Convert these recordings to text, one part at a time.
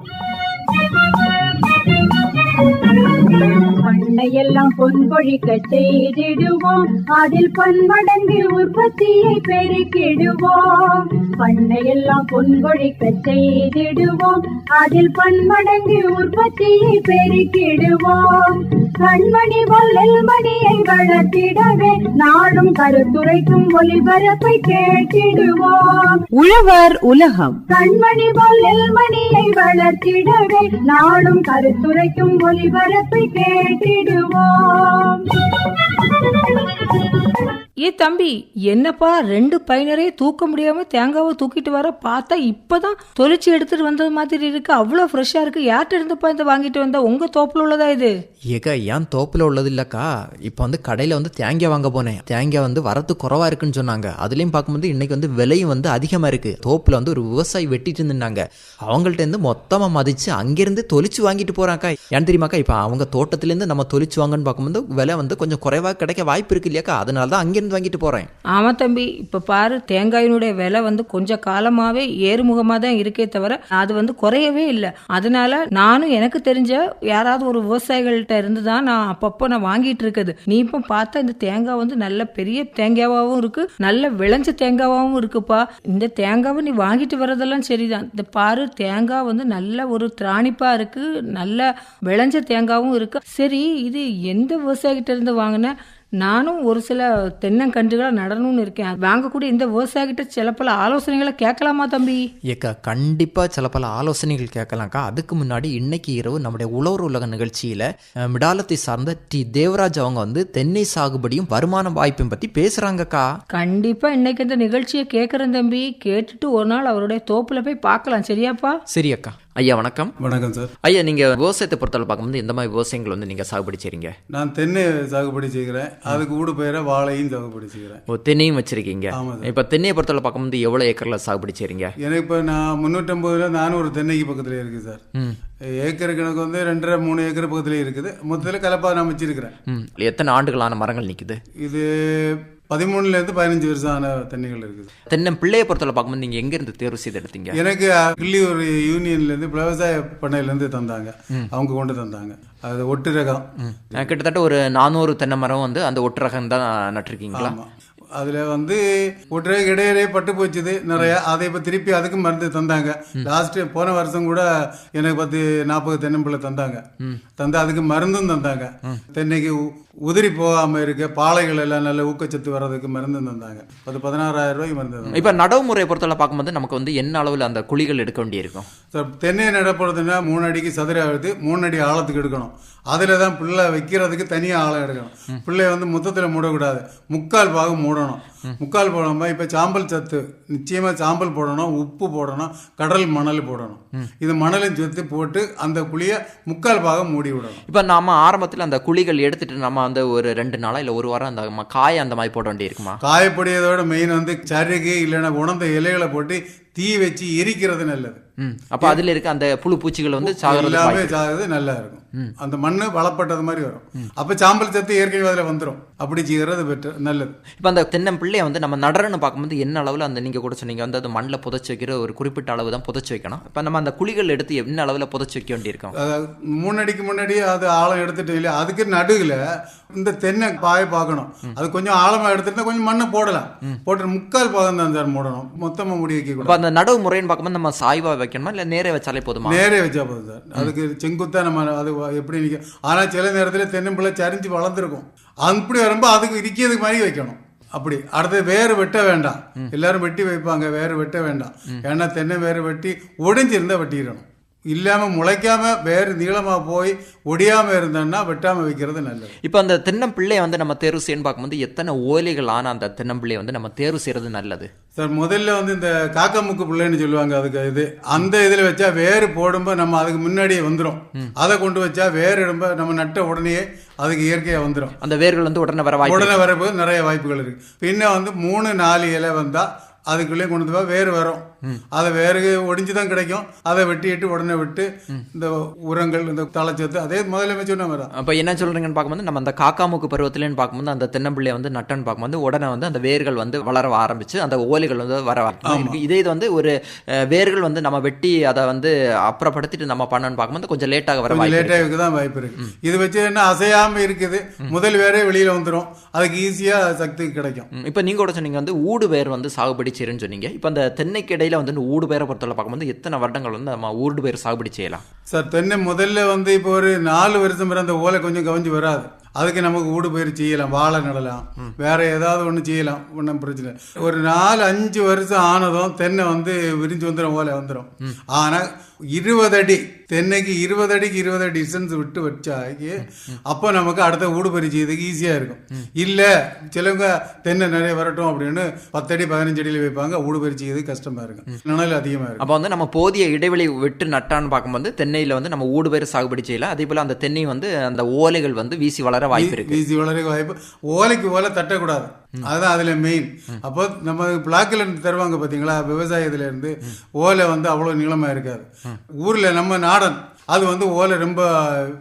嗯. பண்ணையெல்லாம் பொன் கொழிக்க செய்திடுவோம். அதில் பன்மடங்கு உற்பத்தியை பெருக்கிடுவோம். பண்ணையெல்லாம் பொன் கொழிக்க செய்திடுவோம். அதில் பன்மடங்கு உற்பத்தியை பெருக்கிடுவோம். கண்மணி பொல்லில் மணியை வளர்த்திடவே நாடும் கருத்துரைக்கும் ஒளிபரப்பை கேட்டிடுவோம். உழவர் உலகம். கண்மணி பொல்லில் மணியை வளர்த்திடவே நாடும் கருத்துரைக்கும் ஒளிபரப்பை திடுவோம். ஏ தம்பி என்னப்பா ரெண்டு பையனரையும் தூக்க முடியாம தேங்காவை தூக்கிட்டு வர பார்த்தா இப்பதான் தொலைச்சி எடுத்துட்டு வந்தது மாதிரி இருக்கு. அவ்வளவு ஃப்ரெஷ்ஷா இருக்கு. யார்கிட்ட இருந்துப்பா இந்த வாங்கிட்டு வந்தா? உங்க தோப்புல உள்ளதா இது? ஏக்கா ஏன் தோப்பில் உள்ளது இல்லக்கா. இப்போ வந்து கடையில் வந்து தேங்காய் வாங்க போனேன். தேங்காய் வந்து வரத்து குறவா இருக்குன்னு சொன்னாங்க. அதுலேயும் பார்க்கும்போது இன்னைக்கு வந்து விலையும் வந்து அதிகமாக இருக்குது தோப்பில் வந்து ஒரு விவசாயி வெட்டிட்டு இருந்தாங்க அவங்கள்ட்ட இருந்து மொத்தமாக மதித்து அங்கேருந்து தொளிச்சு வாங்கிட்டு போகிறாக்கா ஏன் தெரியுமாக்கா இப்போ அவங்க தோட்டத்துலேருந்து நம்ம தொளிச்சு வாங்கன்னு பார்க்கும்போது விலை வந்து கொஞ்சம் குறைவா கிடைக்க வாய்ப்பு இருக்கு இல்லையாக்கா. அதனால தான் அங்கேருந்து வாங்கிட்டு போகிறேன் ஆமா தம்பி இப்ப பாரு தேங்காயினுடைய விலை வந்து கொஞ்ச காலமாவே ஏறுமுகமா தான் இருக்கே தவிர அது வந்து குறையவே இல்லை. அதனால நானும் எனக்கு தெரிஞ்ச யாராவது ஒரு விவசாயிகள்கிட்ட இருந்து தான் நான் அப்பப்போ நான் வாங்கிட்டு இருக்குது நீ இப்போ பார்த்தா இந்த தேங்காய் வந்து நல்ல பெரிய தேங்காயாகவும் இருக்கு நல்ல விளைஞ்ச தேங்காவாகவும் இருக்குப்பா. இந்த தேங்காவை நீ வாங்கிட்டு வர்றதெல்லாம் சரிதான். இந்த பாரு தேங்காய் வந்து நல்ல ஒரு திராணிப்பா இருக்கு நல்ல விளைஞ்ச தேங்காவும் இருக்கு. சரி இது எந்த விவசாயிகிட்ட இருந்து வாங்கின? நானும் ஒரு சில தென்னங்கன்றுகளை நடணும்னு இருக்கேன். வாங்கக்கூடிய இந்த விவசாயிகிட்ட சில பல ஆலோசனைகளை கேட்கலாமா தம்பி? ஏக்கா கண்டிப்பாக சில பல ஆலோசனைகள் கேட்கலாம்க்கா. அதுக்கு முன்னாடி இன்னைக்கு இரவு நம்முடைய உழவர் உலக நிகழ்ச்சியில் மிடாலத்தை சார்ந்த டி. தேவராஜ் அவங்க வந்து தென்னை சாகுபடியும் வருமான வாய்ப்பையும் பற்றி பேசுகிறாங்கக்கா கண்டிப்பா இன்னைக்கு இந்த நிகழ்ச்சியை கேட்கறேன் தம்பி. கேட்டுட்டு ஒரு நாள் அவருடைய தோப்புல போய் பார்க்கலாம். சரியாப்பா? சரி அக்கா ஐயா வணக்கம். வணக்கம் சார். ஐயா நீங்கள் விவசாயத்தை பொறுத்தவரை பார்க்கும்போது எந்த மாதிரி விவசாயங்கள் வந்து நீங்கள் சாகுபடி செய்றீங்க? நான் தென்னை சாகுபடி செய்கிறேன். அதுக்கு ஊடு பெயர வாழையும் சாகுபடி செய்கிறேன். ஓ தென்னையும் வச்சிருக்கீங்க. இப்போ தென்னையை பொறுத்தவரை பார்க்கும்போது எவ்வளோ ஏக்கரில் சாகுபடி செய்றீங்க? எனக்கு இப்போ நான் முந்நூற்றம்பதுல நானூறு தென்னைக்கு பக்கத்தில் இருக்குது சார். ஏக்கர் கணக்கு வந்து ரெண்டரை மூணு ஏக்கர் பக்கத்தில் இருக்குது. மொத்தத்தில் கலப்பா நான் வச்சிருக்கிறேன். எத்தனை ஆண்டுகளான மரங்கள் நிற்குது இது பதிமூணுலேருந்து பதினஞ்சு வருஷம் ஆன தென்னைகள் இருக்குது. தென்னை பிள்ளையை பொறுத்தவரை பார்க்கும்போது நீங்கள் எங்கேருந்து தேர்வு செய்து எடுத்தீங்க? எனக்கு கிள்ளி ஒரு யூனியன்லேருந்து விவசாய பண்ணையிலேருந்து தந்தாங்க. அவங்க கொண்டு தந்தாங்க. அது ஒட்டு ரகம். கிட்டத்தட்ட ஒரு நானூறு தென்னை மரம் வந்து அந்த ஒட்டு ரகம் தான் நட்டிருக்கீங்களா? அதில் வந்து ஒற்றை இடையிலே பட்டு போச்சுது. நிறைய அதை இப்போ திருப்பி அதுக்கு மருந்து தந்தாங்க. லாஸ்ட் போன வருஷம் கூட எனக்கு பத்து நாற்பது தென்னம்பிள்ளை தந்தாங்க. தந்து அதுக்கு மருந்தும் தந்தாங்க. தென்னைக்கு உதிரி போகாமல் இருக்க பாலைகள் எல்லாம் நல்ல ஊக்கச்சத்து வர்றதுக்கு மருந்தும் தந்தாங்க. அது பதினாறாயிரம் ரூபாய்க்கு மருந்து தந்தாங்க. இப்போ நடவு முறையை பொறுத்தவரை பார்க்கும்போது நமக்கு வந்து என்ன அளவில் அந்த குழிகள் எடுக்க வேண்டியிருக்கும்? சார் தென்னையை நடப்படுறதுன்னா மூணு அடிக்கு சதுர அழுத்து மூணு அடி ஆழத்துக்கு எடுக்கணும். அதில் தான் பிள்ளை வைக்கிறதுக்கு தனியாக ஆழம் எடுக்கணும். பிள்ளைய வந்து மொத்தத்தில் மூடக்கூடாது. முக்கால் பாகம் மூடணும். முக்கால் போடாமல் இப்போ சாம்பல் சத்து. நிச்சயமாக சாம்பல் போடணும் உப்பு போடணும் கடல் மணல் போடணும். இது மணலும் சேர்த்து போட்டு அந்த குழியை முக்கால் பாகம் மூடி விடணும். இப்போ நாம ஆரம்பத்தில் அந்த குழிகள் எடுத்துட்டு நம்ம வந்து ஒரு ரெண்டு நாளா இல்லை ஒரு வாரம் அந்த காய அந்த மாதிரி போட வேண்டியிருக்குமா? காயப்படியதோட மெயின் வந்து சருகு இல்லைன்னா உணர்ந்த இலைகளை போட்டு தீ வச்சு எரிக்கிறது நல்லது. அப்போ அதில் இருக்க அந்த புழு பூச்சிகள் வந்து எல்லாமே சாகுறது நல்லா இருக்கும். அந்த மண்ணு வளப்பட்டது மாதிரி வரும். அப்ப சாம்பல் சத்து ஏற்கனவே அதுல வந்துரும். அப்படி செய்யறது பெட்டர் நல்லது. இப்போ அந்த தென்னம்பிள்ளையை வந்து நம்ம நடறன்னு பார்க்கும்போது என்ன அளவில் அந்த நீங்கள் கூட சொன்னீங்க வந்து அது மண்ணில் புதைச்சி வைக்கிற ஒரு குறிப்பிட்ட அளவு தான் புதைச்சி வைக்கணும். இப்போ நம்ம அந்த குழிகள் எடுத்து என்ன அளவில் புதைச்சி வைக்க வேண்டியிருக்கும்? அதாவது மூணு அடிக்கு முன்னாடி அது ஆழம் எடுத்துட்டு இல்லையா அதுக்கு நடுவில் இந்த தென்னை பாய பார்க்கணும். அது கொஞ்சம் ஆழமா எடுத்துட்டா கொஞ்சம் மண்ணை போடலாம். போட்டு முக்கால் பாகம் தான் சார் மூடணும். மொத்தமா முடி வைக்க கூடாது அந்த நடவு முறைன்னு பார்க்கும்போது நம்ம சாய்வா வைக்கணுமா? இல்லை நேரே வச்சாலே போதுமா? நேரே வச்சா போதும் சார். அதுக்கு செங்குத்தா நம்ம அது எப்படி நிற்கும் ஆனா சில நேரத்துல தென்னம்பிள்ளை சரிஞ்சு வளர்ந்துருக்கும். அப்படி வரும்போது அதுக்கு இருக்கிறதுக்கு மாதிரி வைக்கணும். அப்படி. அடுத்து வேறு வெட்ட வேண்டாம். எல்லாரும் வெட்டி வைப்பாங்க. வேறு வெட்ட வேண்டாம். ஏன்னா தென்னை வேறு வெட்டி ஒடிஞ்சிருந்தா வெட்டிடணும். இல்லாம முளைக்காம வேறு நீளமா போய் ஒடியாம இருந்தோம்னா வெட்டாம வைக்கிறது நல்லது. இப்போ அந்த தென்னம்பிள்ளையை வந்து நம்ம தேர்வு செய்யணும்னு பார்க்கும்போது எத்தனை ஓலைகள் ஆன அந்த தென்னம்பிள்ளையை வந்து நம்ம தேர்வு செய்யறது நல்லது? சார் முதல்ல வந்து இந்த காக்கமுக்கு பிள்ளைன்னு சொல்லுவாங்க அதுக்கு இது. அந்த இதில் வச்சா வேறு போடும்போது நம்ம அதுக்கு முன்னாடியே வந்துடும் அதை கொண்டு வச்சா வேறு இடும்ப நம்ம நட்ட உடனே அதுக்கு இயற்கையாக வந்துடும் அந்த வேர்கள் வந்து உடனே வர வாய்ப்பு உடனே வரப்போது நிறைய வாய்ப்புகள் இருக்கு. பின்ன வந்து மூணு நாலு இலை வந்தால் அதுக்குள்ளேயே கொண்டு வந்து வேறு வரும். அதை வேறு ஒடிஞ்சு தான் கிடைக்கும். அதை வெட்டிட்டு உடனே விட்டு இந்த உரங்கள் இந்த தழைச்சத்து அதே முதல்ல சொன்ன மாதிரி தான். அப்போ என்ன சொல்றீங்கன்னு பார்க்கும்போது நம்ம அந்த காக்காமுக்கு பருவத்திலேன்னு பார்க்கும்போது அந்த தென்னம்பிள்ளையை வந்து நட்டன்னு பார்க்கும்போது உடனே வந்து அந்த வேர்கள் வந்து வளர ஆரம்பிச்சு அந்த ஓலைகள் வந்து வர இதே இது வந்து ஒரு வேர்கள் வந்து நம்ம வெட்டி அதை வந்து அப்புறப்படுத்திட்டு நம்ம பண்ணணும்னு பார்க்கும்போது கொஞ்சம் லேட்டாக வர. லேட்டாக தான் வாய்ப்பு இருக்கு. இது வச்சு என்ன அசையாம இருக்குது. முதல் வேறே வெளியில வந்துடும் அதுக்கு ஈஸியா சக்தி கிடைக்கும். இப்போ நீங்க கூட சொன்னீங்க வந்து ஊடு பேர் வந்து சாகுபடி செய்யறேன்னு சொன்னீங்க. இப்போ அந்த தென்னைக்கு இடையில வந்து ஊடு பயிரை பொறுத்தவரை பார்க்கும்போது எத்தனை வருடங்கள் வந்து நம்ம ஊடு பயிர் சாகுபடி செய்யலாம்? சார் தென்னை முதல்ல வந்து இப்போ ஒரு நாலு வருஷம் பிறகு அந்த ஓலை கொஞ்சம் கவஞ்சு வராது. அதுக்கு நமக்கு ஊடு பயிர் செய்யலாம் வாழை நடலாம். வேற ஏதாவது ஒன்று செய்யலாம் ஒன்றும் பிரச்சனை இல்லை. ஒரு நாலு அஞ்சு வருஷம் ஆனதும் தென்னை வந்து விரிஞ்சு வந்துடும் போல வந்துடும் ஆனால் இருபது அடி தென்னைக்கு இருபது அடிக்கு இருபது அடி டிஸ்டன்ஸ் விட்டு வச்சாக்கி அப்போ நமக்கு அடுத்த ஊடு பயிர் செய்யறதுக்கு ஈஸியாக இருக்கும். இல்லை சிலவங்க தென்னை நிறைய வரட்டும் அப்படின்னு பத்தடி பதினஞ்சு அடியில் வைப்பாங்க ஊடு பயிர் செய்யறதுக்கு கஷ்டமா இருக்கும். நிழல் அதிகமாக இருக்கும். அப்போ வந்து நம்ம போதிய இடைவெளி விட்டு நட்டான்னு பார்க்கும்போது தென்னையில் வந்து நம்ம ஊடு சாகுபடி செய்யலாம். அதே போல் அந்த தென்னை வந்து அந்த ஓலைகள் வந்து வீசி வளர வாய்ப்பு இருக்கு. வீசி வளர வாய்ப்பு. ஓலைக்கு ஓலை தட்டக்கூடாது. அதுதான் அதுல மெயின் அப்போ நம்ம பிளாக்ல இருந்து தருவாங்க பாத்தீங்களா? விவசாயத்துல இருந்து ஓலை வந்து அவ்வளவு நீளமா இருக்காது. ஊர்ல நம்ம நாடன் அது வந்து ஓலை ரொம்ப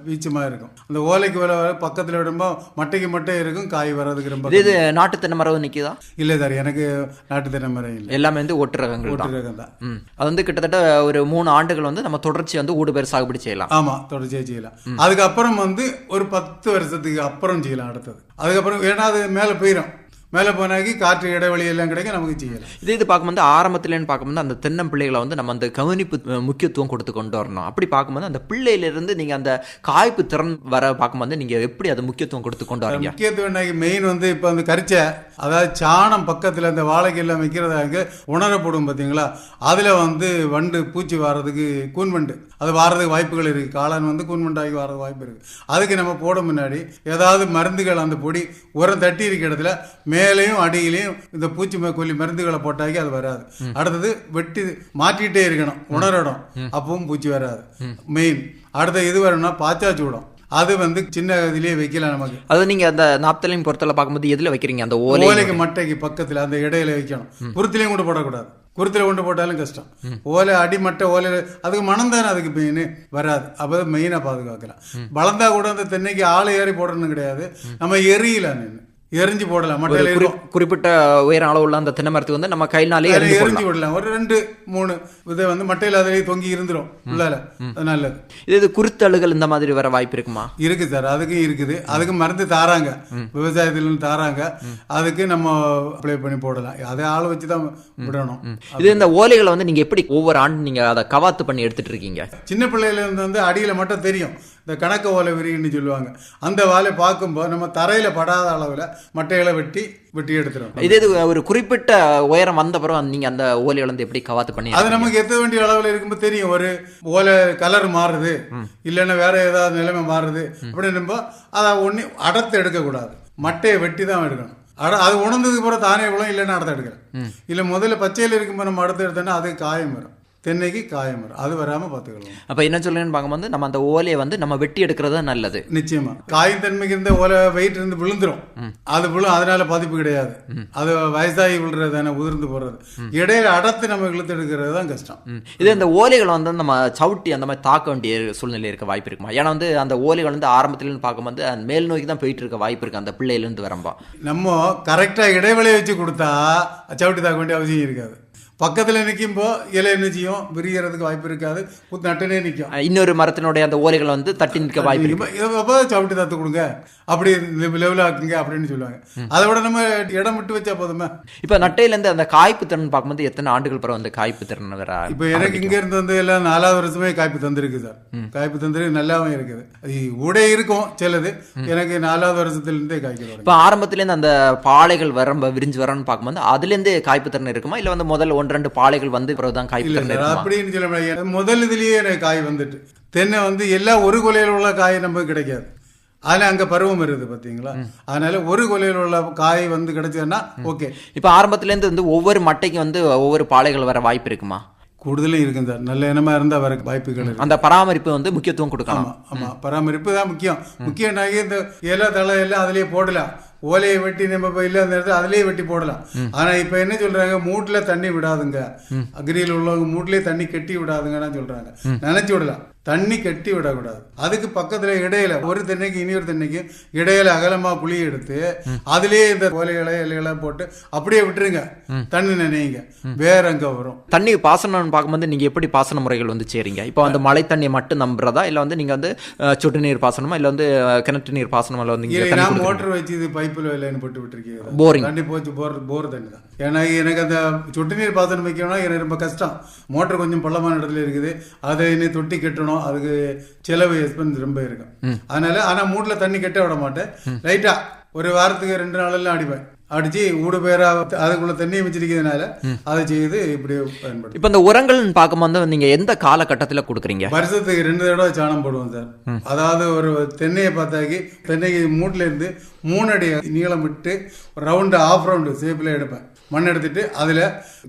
வீச்சமா இருக்கும். அந்த ஓலைக்கு ஓலை வர பக்கத்துல ரொம்ப மட்டைக்கு மட்டை இருக்கும் காய் வர்றதுக்கு ரொம்ப இதே நாட்டு தென்னை மரம் நிக்குதா? இல்லை சார் எனக்கு நாட்டு தென்னை மரம் இல்லை. எல்லாமே வந்து ஒட்டு ரகங்கள் தான். ஒட்டு ரகம் தான் அது வந்து கிட்டத்தட்ட ஒரு மூணு ஆண்டுகள் வந்து நம்ம தொடர்ச்சி வந்து ஊடு பேர் சாகுபடி செய்யலாம். ஆமா தொடர்ச்சியா செய்யலாம். அதுக்கப்புறம் வந்து ஒரு பத்து வருஷத்துக்கு அப்புறம் செய்யலாம் அடுத்தது. அதுக்கப்புறம் ஏன்னா அது மேலே போயிடும் மேலே போனாக்கி காற்று இடைவெளி எல்லாம் கிடைக்க நமக்கு செய்யலாம். இதே இது பார்க்கும்போது ஆரம்பத்துலன்னு பார்க்கும்போது அந்த தென்னம்பிள்ளைகளை வந்து நம்ம அந்த கவனிப்பு முக்கியத்துவம் கொடுத்து கொண்டு வரணும். அப்படி பார்க்கும்போது அந்த பிள்ளையிலிருந்து நீங்க அந்த காய்ப்பு திறன் வர பார்க்கும்போது நீங்க எப்படி அது முக்கியத்துவம் கொடுத்து கொண்டு வரீங்க? முக்கியத்துவம் மெயின் வந்து இப்போ அந்த கரிச்சை அதாவது சாணம் பக்கத்தில் அந்த வாழைக்கெல்லாம் வைக்கிறதாக உணரப்படும் பார்த்தீங்களா அதில் வந்து வண்டு பூச்சி வர்றதுக்கு கூன்வண்டு அது வாரதுக்கு வாய்ப்புகள் இருக்குது காளான் வந்து கூன்வண்டாகி வர்றது வாய்ப்பு இருக்குது அதுக்கு நம்ம போட முன்னாடி ஏதாவது மருந்துகள் அந்த பொடி உரம் தட்டி இருக்க இடத்துல மேலேயும் அடியிலையும் இந்த பூச்சி ம- கொல்லி மருந்துகளை போட்டாக்கி அது வராது. அடுத்தது வெட்டி மாற்றிட்டே இருக்கணும் உணரணும். அப்பவும் பூச்சி வராது. மெயின் அடுத்த இது வரணும்னா பாச்சாச்சூடம் அது வந்து சின்ன இதுலயே வைக்கலாம் நமக்கு. அது நீங்க அந்த நாப்தலையும் பொறுத்தல பார்க்கும்போது எதுல வைக்கிறீங்க? அந்த ஓலை ஓலைக்கு மட்டைக்கு பக்கத்துல அந்த இடையில வைக்கணும். குருத்திலையும் கொண்டு போடக்கூடாது. குருத்துல கொண்டு போட்டாலும் கஷ்டம். ஓலை அடிமட்டை ஓலை அதுக்கு மனம் தானே அதுக்கு மெயின் வராது. அப்போ மெயினாக பாதுகாக்கலாம். வளர்ந்தா கூட அந்த தென்னைக்கு ஆளை ஏறி போடணும் கிடையாது. நம்ம எரியல நின்று எரிஞ்சு போடலாம் மட்டையில குறிப்பிட்ட உயர அளவுள்ள அந்த தென்னை மரத்துக்கு வந்து நம்ம கையினாலே அதுல எரிஞ்சு விடலாம். ஒரு ரெண்டு மூணு இதை வந்து மட்டையில் அதிலேயே தொங்கி இருந்துரும் உள்ளால. நல்லது. இது இது குருத்தழுகள் இந்த மாதிரி வர வாய்ப்பு இருக்குமா? இருக்கு சார் அதுக்கும் இருக்குது. அதுக்கு மருந்து தாராங்க. விவசாயத்துல தாராங்க. அதுக்கு நம்ம அப்ளை பண்ணி போடலாம். அதை ஆள் வச்சு தான் விடணும். இது இந்த ஓலைகளை வந்து நீங்க எப்படி ஒவ்வொரு ஆண்டு நீங்க அதை கவாத்து பண்ணி எடுத்துட்டு இருக்கீங்க? சின்ன பிள்ளையில இருந்து வந்து அடியில மட்டும் தெரியும். இந்த கணக்க ஓலை விரின்னு சொல்லுவாங்க. அந்த வாலை பார்க்கும்போது நம்ம தரையில படாத அளவுல மட்டைகளை வெட்டி வெட்டி எடுத்துரும். இதே இது ஒரு குறிப்பிட்ட உயரம் வந்த பிறகு நீங்க அந்த ஓலைகளை வந்து எப்படி கவாத்து பண்ணி அது நமக்கு எத்த வேண்டிய அளவுல இருக்கும்போது தெரியும். ஒரு ஓலை கலர் மாறுது. இல்லைன்னா வேற ஏதாவது நிலைமை மாறுது. அப்படின்னும்போ அதை ஒண்ணு அடர்த்து எடுக்கக்கூடாது. மட்டையை வெட்டி தான் எடுக்கணும். அட அது உணர்ந்ததுக்கு அப்புறம் தானே விழும் இல்லைன்னா அடர்த்து எடுக்கிறேன் இல்லை முதல்ல பச்சையில் இருக்கும்போது நம்ம அடுத்து எடுத்தோன்னா அது காயம் வரும். தென்னைக்கு காயம் வரும். அது வராம பார்த்துக்கலாம். அப்ப என்ன சொல்றேன்னு பார்க்கும்போது நம்ம அந்த ஓலையை வந்து நம்ம வெட்டி எடுக்கிறது நல்லது. நிச்சயமா. காயும் தன்மைக்கு இருந்த ஓலை வெயிட் இருந்து விழுந்துரும். அது விழும் அதனால பாதிப்பு கிடையாது. அது வயசாகி விழுறது தானே உதிர்ந்து போறது. இடையில அடர்த்து நம்ம இழுத்து எடுக்கிறது தான் கஷ்டம். இது இந்த ஓலைகளை வந்து நம்ம சவுட்டி அந்த மாதிரி தாக்க வேண்டிய சூழ்நிலை இருக்க வாய்ப்பு இருக்குமா? ஏன்னா வந்து அந்த ஓலைகள் வந்து ஆரம்பத்துல இருந்து பார்க்கும்போது மேல் நோக்கி தான் போயிட்டு இருக்க வாய்ப்பு இருக்கு அந்த பிள்ளையில இருந்து வரம்பா. நம்ம கரெக்டா இடைவெளி வச்சு கொடுத்தா சவுட்டி தாக்க வேண்டிய அவசியம் இருக்காது. பக்கத்துல நிக்கும்போ இலை என்ன செய்யும் விரியறதுக்கு வாய்ப்பு இருக்காது. நட்டுனே நிக்கும். அஹ் இன்னொரு மரத்தினுடைய அந்த ஓலைகள் வந்து தட்டி நிற்க வாய்ப்பு அப்ப சவுட்டி தாத்து கொடுங்க. அப்படி லெவல் ஆக்குங்க அப்படின்னு சொல்லுவாங்க. அதை விட நம்ம இடம் விட்டு வச்சா போதுமே? இப்ப நட்டையில இருந்து அந்த காய்ப்பு திறன் பார்க்கும்போது எத்தனை ஆண்டுகள் பிறகு வந்து காய்ப்பு திறன் வர இப்போ எனக்கு இங்க இருந்து வந்து எல்லாம் நாலாவது வருஷமே காய்ப்பு தந்திருக்கு சார். காய்ப்பு தந்திருக்கு நல்லாவும் இருக்குது. அது ஊடே இருக்கும் சிலது. எனக்கு நாலாவது வருஷத்துல இருந்தே காய்க்கிறது இப்ப ஆரம்பத்துல இருந்து அந்த பாளைகள் வரம்ப விரிஞ்சு வரன்னு பார்க்கும்போது அதுல இருந்து காய்ப்பு திறன் இருக்குமா? இல்ல வந்து முதல்ல ஒன்று ரெண்டு பாளைகள் வந்து பிறகுதான் இருக்குமா அப்படின்னு சொல்ல முடியாது. முதல் இதுலயே காய் வந்துட்டு. தென்னை வந்து எல்லா ஒரு கொலையில் உள்ள காய் நமக்கு கிடைக்காது. அதில் அங்கே பருவம் இருக்குது பார்த்தீங்களா அதனால ஒரு கொலையில் உள்ள காய் வந்து கிடைச்சதுன்னா ஓகே. இப்ப ஆரம்பத்துல இருந்து வந்து ஒவ்வொரு மட்டைக்கும் வந்து ஒவ்வொரு பாளைகள் வர வாய்ப்பு இருக்குமா? கூடுதலும் இருக்கும் சார். நல்ல இனமா இருந்தால் வர வாய்ப்புகள் அந்த பராமரிப்பு வந்து முக்கியத்துவம் கொடுக்கணும். ஆமா பராமரிப்பு தான் முக்கியம். முக்கியம் இந்த இலை தலை எல்லாம் அதுலயே போடலாம். ஓலையை வெட்டி நம்ம இப்போ இல்லாத நேரத்தில் அதுலயே வெட்டி போடலாம். ஆனா இப்ப என்ன சொல்றாங்க? மூட்டுல தண்ணி விடாதுங்க. அக்ரியில் உள்ளவங்க மூட்டிலே தண்ணி கட்டி விடாதுங்கன்னு சொல்றாங்க. நினைச்சு விடலாம். தண்ணி கட்டி விடக்கூடாது. அதுக்கு பக்கத்துல இடையில ஒரு தென்னைக்கு இனி ஒரு தென்னைக்கு இடையில அகலமா குழி எடுத்து அதுலயே இந்த ஓலைகளை இலைகளை போட்டு அப்படியே விட்டுருங்க. தண்ணி நினைங்க. வேற அங்க வரும். தண்ணி பாசனம்னு பார்க்கும்போது நீங்க எப்படி பாசன முறைகள் வந்து செய்றீங்க இப்போ வந்து மழை தண்ணியை மட்டும் நம்புறதா? இல்ல வந்து நீங்க வந்து சொட்டு நீர் பாசனமா? இல்ல வந்து கிணற்று நீர் பாசனமா? இல்ல வந்து இல்லை நான்? மோட்டர் வச்சு இது பைப்பில் இல்லைன்னு போட்டு விட்டுருக்கீங்க. Boring. தண்ணி போச்சு போர் போர் தண்ணி தான். ஏன்னா எனக்கு அந்த சொட்டு நீர் பாசனம் வைக்கணும்னா எனக்கு ரொம்ப கஷ்டம். மோட்டர் கொஞ்சம் பள்ளமான இடத்துல இருக்குது. அதை இன்னும் தொட்டி கட்டணும். அதுக்கு செலவு எக்ஸ்பென்ஸ் ரொம்ப இருக்கும். அதனால ஆனா மூட்டில் தண்ணி கட்ட விட மாட்டேன். லைட்டா ஒரு வாரத்துக்கு ரெண்டு நாளெல்லாம் அடிப்பேன். அடிச்சு ஊடு பேரா அதுக்குள்ள தண்ணியை வச்சிருக்கிறதுனால அதை செய்து இப்படி பயன்படுத்தும் இப்போ இந்த உரங்கள்னு பார்க்கும்போது நீங்க எந்த காலகட்டத்துல கொடுக்குறீங்க? வருஷத்துக்கு ரெண்டு தடவை சாணம் போடுவோம் சார். அதாவது ஒரு தென்னையை பார்த்தாக்கி தென்னைக்கு மூட்டில இருந்து மூணு அடி நீளம் விட்டு ரவுண்டு ஆஃப் ரவுண்டு ஷேப்பில் எடுப்பேன். மண் எடுத்துட்டு அதில்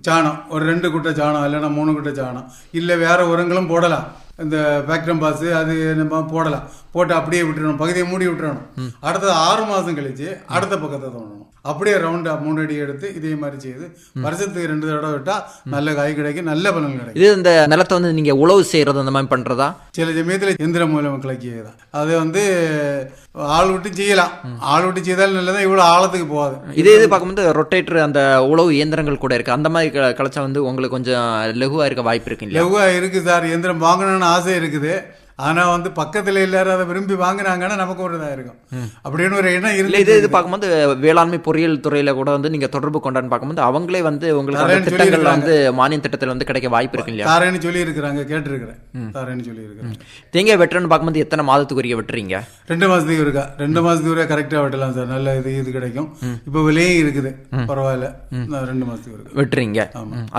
சாணம் ஒரு ரெண்டு குட்டை சாணம் இல்லைன்னா மூணு குட்டை சாணம் இல்லை வேற உரங்களும் போடலாம். இந்த பேக்டம் பாஸ் அது நம்ம போடலாம். போட்டு அப்படியே விட்டுறணும் பகுதியை மூடி விட்டுறணும். அடுத்தது ஆறு மாதம் கழிச்சு அடுத்த பக்கத்தை தோணணும். அப்படியே ரவுண்டா மூணு அடி எடுத்து இதே மாதிரி செய்து வருஷத்துக்கு ரெண்டு தடவை விட்டால் நல்ல காய் கிடைக்கும் நல்ல பலன் கிடைக்கும். இது இந்த நிலத்தை வந்து நீங்க உழவு செய்யறது அந்த மாதிரி பண்றதா? சில சமயத்தில் எந்திரம் மூலம் கிளக்கியது அது வந்து ஆள் விட்டு செய்யலாம். ஆள் விட்டு செய்தால் நல்லதான் இவ்வளோ ஆழத்துக்கு போகாது. இதே இது பார்க்கும்போது ரொட்டேட்டர் அந்த உழவு இயந்திரங்கள் கூட இருக்கு. அந்த மாதிரி க- கலைச்சா வந்து உங்களுக்கு கொஞ்சம் லகுவா இருக்க வாய்ப்பு இருக்கு இல்லையா? லெவ்வா இருக்கு சார். எந்திரம் வாங்கணும்னு ஆசை இருக்குது. ஆனா வந்து பக்கத்துல எல்லாரும் அதை விரும்பி வாங்குனாங்கன்னா நமக்கு ஒரு இதா இருக்கும். அப்படின்னு ஒரு எண்ணம் இல்ல இது இது பார்க்கும்போது வேளாண்மை பொறியியல் துறையில கூட வந்து நீங்க தொடர்பு கொண்டான்னு பார்க்கும்போது அவங்களே வந்து உங்களுக்கு திட்டங்கள். வந்து மானிய திட்டத்தில் வந்து கிடைக்க வாய்ப்பு இருக்கு இல்லையா? தாரேன்னு சொல்லி இருக்கிறாங்க கேட்டிருக்கிறேன் தாரேன்னு சொல்லி இருக்கிறேன் தேங்காய் வெட்டுறன்னு பார்க்கும்போது எத்தனை மாதத்துக்குரிய வெட்டுறீங்க? ரெண்டு மாசத்துக்கு இருக்கா ரெண்டு மாசத்துக்கு ஒரே கரெக்டா வெட்டலாம் சார். நல்ல இது இது கிடைக்கும். இப்போ விலையும் இருக்குது. பரவாயில்ல. ரெண்டு மாசத்துக்கு இருக்கு வெட்டுறீங்க.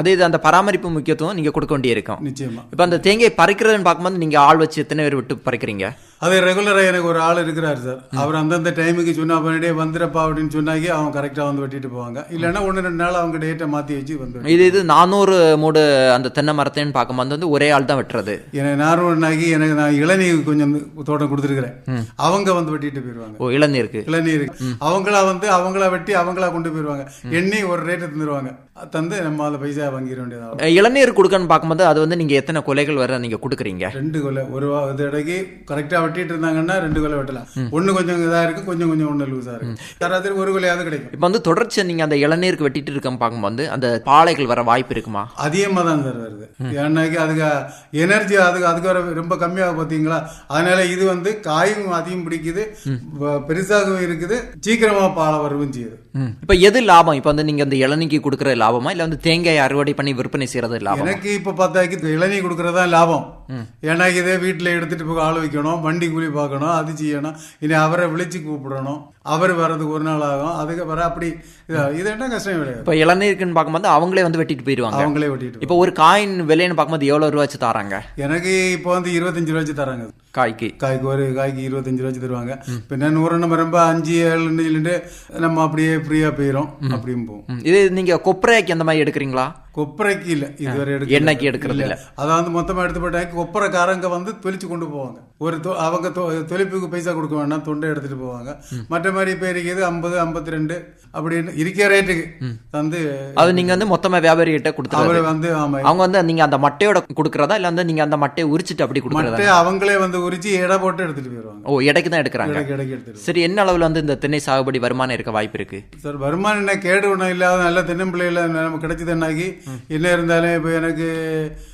அதே இது அந்த பராமரிப்பு முக்கியத்துவம் நீங்க கொடுக்க வேண்டியிருக்கும். நிச்சயமா. இப்போ அந்த தேங்காய் பறிக்கிறதுன்னு பார்க்கும்போது நீங்க ஆள் வச்சு எத்தனை பேர் விட்டு பறக்கிறீங்க? அது ரெகுலரா எனக்கு ஒரு ஆள் இருக்கிறாரு சார். அவர் அந்தந்த டைமுக்கு சொன்னா பண்ணிட்டே வந்துடப்பா அப்படின்னு சொன்னாக்கி அவங்க கரெக்டா வந்து வெட்டிட்டு போவாங்க. இல்லைன்னா ஒன்று ரெண்டு நாள் அவங்க டேட்டை மாத்தி வச்சு வந்து இது இது நானூறு மூடு அந்த தென்னை மரத்தைன்னு பார்க்கும்போது வந்து ஒரே ஆள் தான் வெட்டுறது. எனக்கு நார்மல்னாக்கி எனக்கு நான் இளநீர் கொஞ்சம் தோட்டம் கொடுத்துருக்கிறேன். அவங்க வந்து வெட்டிட்டு போயிடுவாங்க ஓ இளநீருக்கு. இளநீர் அவங்களா வந்து அவங்களா வெட்டி அவங்களா கொண்டு போயிடுவாங்க எண்ணி ஒரு ரேட்டு தந்துருவாங்க. தந்து நம்ம அந்த பைசா வாங்கிட வேண்டியதாக இளநீர் கொடுக்கன்னு பார்க்கும்போது அது வந்து நீங்க எத்தனை கொலைகள் வர நீங்க கொடுக்குறீங்க? ரெண்டு கொலை. ஒரு வா- இது இடைக்கு கரெக்டா வெட்டிட்டு இருந்தாங்கன்னா ரெண்டு கொலை வெட்டலாம். ஒண்ணு கொஞ்சம் இதா இருக்கு கொஞ்சம் கொஞ்சம் ஒண்ணு லூஸா இருக்கு. சராசரி ஒரு கொலையாவது கிடைக்கும். இப்போ வந்து தொடர்ச்சியா நீங்க அந்த இளநீருக்கு வெட்டிட்டு இருக்க பார்க்கும்போது அந்த பாலைகள் வர வாய்ப்பு இருக்குமா? அதிகமாக தான் சார் வருது. ஏன்னாக்கி அதுக்கு எனர்ஜி அதுக்கு அதுக்கு வர ரொம்ப கம்மியாக பார்த்தீங்களா? அதனால இது வந்து காயும் அதிகம் பிடிக்குது. பெருசாகவும் இருக்குது. சீக்கிரமா பாலை வரவும் செய்யுது. இப்போ எது லாபம்? இப்போ வந்து நீங்க அந்த இளநீக்கு கொடுக்குற லாபமா? இல்ல வந்து தேங்காய் அறுவடை பண்ணி விற்பனை செய்யறது லாபம்? எனக்கு இப்ப பார்த்தாக்கி இளநீ கொடுக்கறதா லாபம். ஏன்னா இதே வீட்டுல எடுத்துட்டு போய் ஆள் வைக்கணும் வண்டி கூலி பார்க்கணும் அது செய்யணும். இனி அவரை விழிச்சு கூப்பிடணும். அவர் வர்றதுக்கு ஒரு நாள் ஆகும். அதுக்கு வர அப்படி இது- என்ன கஷ்டம் கிடையாது இப்போ இளநீருக்குன்னு பார்க்கும்போது அவங்களே வந்து வெட்டிட்டு போயிடுவாங்க அவங்களே வெட்டிட்டு இப்போ ஒரு காயின் விலைன்னு பார்க்கும்போது எவ்வளவு ரூபா வச்சு தராங்க? எனக்கு இப்போ வந்து இருபத்தஞ்சு ரூபா வச்சு தராங்க. காய்க்கு. காய்க்கு ஒரு காய்க்கு இருபத்தஞ்சு ரூபா வச்சு தருவாங்க. பின்ன நூறு நம்ம ரொம்ப அஞ்சு ஏழுன்னு சொல்லிட்டு நம்ம அப்படியே ஃப்ரீயா போயிடும் அப்படியும் போகும். இது நீங்க கொப்பரைக்கு அந்த மாதிரி எடுக்கிறீங்களா? கொப்பரைக்கு இல்ல இதுவரை எடுக்கல. எண்ணெய்க்கு எடுக்கிறது இல்ல. அதை வந்து மொத்தமா எடுத்து போட்டாங்க கொப்பரைக்காரங்க வந்து தொலிச்சு கொண்டு போவாங்க. ஒரு அவங்க தொலிப்புக்கு பைசா கொடுக்க வேண்டாம் தொண்டை எடுத்துட்டு போவாங்க. மற்ற மாதிரி இப்போ இருக்குது ஐம்பது ஐம்பத்தி ரெண்டு அப்படின்னு இருக்கிற ரேட்டுக்கு வந்து அது நீங்க வந்து மொத்தமா வியாபாரி கிட்ட கொடுத்துறது அவர் வந்து ஆமா. அவங்க வந்து நீங்க அந்த மட்டையோட கொடுக்கறதா? இல்ல வந்து நீங்க அந்த மட்டையை உரிச்சிட்டு அப்படி கொடுக்கறதா? அவங்களே வந்து உரிச்சு எடை போட்டு எடுத்துட்டு போயிடுவாங்க ஓ எடைக்கு தான் எடுக்கிறாங்க. இடைக்கு இடைக்கு சரி என்ன அளவுல வந்து இந்த தென்னை சாகுபடி வருமானம் இருக்க வாய்ப்பு இருக்கு? சார் வருமானம் என்ன கேடு ஒன்றும் இல்லாத நல்ல தென்னம்பிள்ளையில நமக்கு கிடைச்சதுன்னாக்கி என்ன இருந்தாலும் இப்போ எனக்கு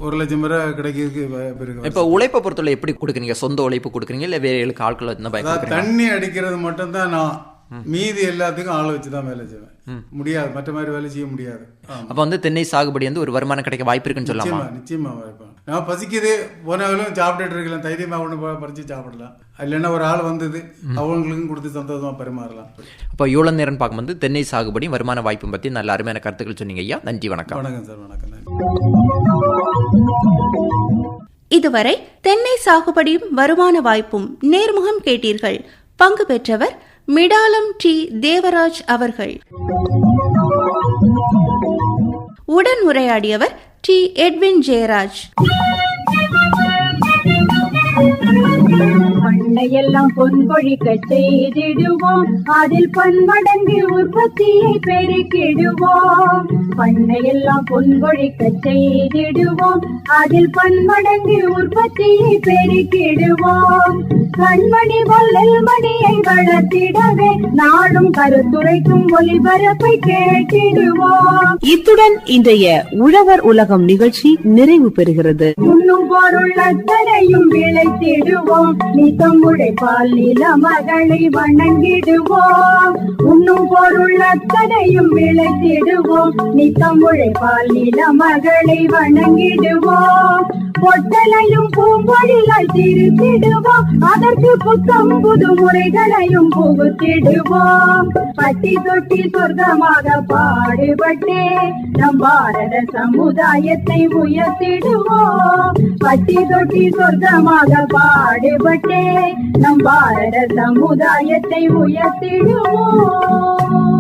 ஒரு லட்சம் ரூபாய் கிடைக்கிறதுக்கு இப்ப உழைப்பை பொறுத்தவரை எப்படி கொடுக்குறீங்க? சொந்த உழைப்பு கொடுக்குறீங்க? இல்ல வேற ஏழு ஆட்கள் கொடுக்குறீங்க? தண்ணி அடிக்கிறது மட்டும்தான் நான் மீதி எல்லாத்துக்கும் ஆளை வச்சு தான் வேலை செய்வேன். முடியாது மற்ற மாதிரி வேலை செய்ய முடியாது. அப்ப வந்து தென்னை சாகுபடி வந்து ஒரு வருமானம் கிடைக்க வாய்ப்பு இருக்குன்னு சொல்லலாமா? நிச்சயமா வாய்ப்பு. நான் பசிக்குது போனவங்களும் சாப்பிட்டுட்டு இருக்கலாம் தைரியமா ஒன்று பறிச்சு சாப்பிடலாம். இல்லைன்னா ஒரு ஆள் வந்தது அவங்களுக்கும் கொடுத்து சந்தோஷமா பரிமாறலாம். அப்போ இவ்வளவு நேரம் பார்க்கும்போது தென்னை சாகுபடி வருமான வாய்ப்பு பத்தி நல்ல அருமையான கருத்துக்கள் சொன்னீங்க ஐயா. நன்றி வணக்கம். வணக்கம் சார் வணக்கம். இதுவரை தென்னை சாகுபடியும் வருமான வாய்ப்பும் நேர்முகம் கேட்டீர்கள். பங்கு பெற்றவர் மிடாலம் டி. தேவராஜ் அவர்கள். உடன் உரையாடியவர் டி. எட்வின் ஜெயராஜ். பண்ணையெல்லாம் பொன்கொழிக்க செய்திடுவோம். அதில் பன்மடங்கு உற்பத்தியை பெருக்கிடுவோம். பண்ணையெல்லாம் பொன்கொழிக்க செய்திடுவோம். அதில் பன்மடங்கு உற்பத்தியை பெருக்கிடுவோம். கண்மணி பொல்லில் மணியை வளர்த்திடவே நாடும் கருத்துரைக்கும் ஒளிபரப்பை கேட்டிடுவோம். இத்துடன் இன்றைய உழவர் உலகம் நிகழ்ச்சி நிறைவு பெறுகிறது. உண்ணும் பொருள் அத்தனையும் விளைத்திடுவோம். நித்தம் உழைப்பால் நில மகளை வணங்கிடுவோம். உண்ணும் பொருள் அத்தனையும் விளைத்திடுவோம். நித்தம் உழைப்பால் நில மகளை வணங்கிடுவோம். பொட்டலையும் பூம்பொழிலாய் திருத்திடுவோம் அதற்கு புத்தம் புது முறைகளையும் புகுத்திடுவோம் பட்டி தொட்டி சொர்க்கமாக பாடுபட்டே நம் பாரத சமுதாயத்தை உயர்த்திடுவோம் பட்டி தொட்டி சொர்க்கமாக பாடுபட்டே நம் பாரத சமுதாயத்தை உயர்த்திடுவோம்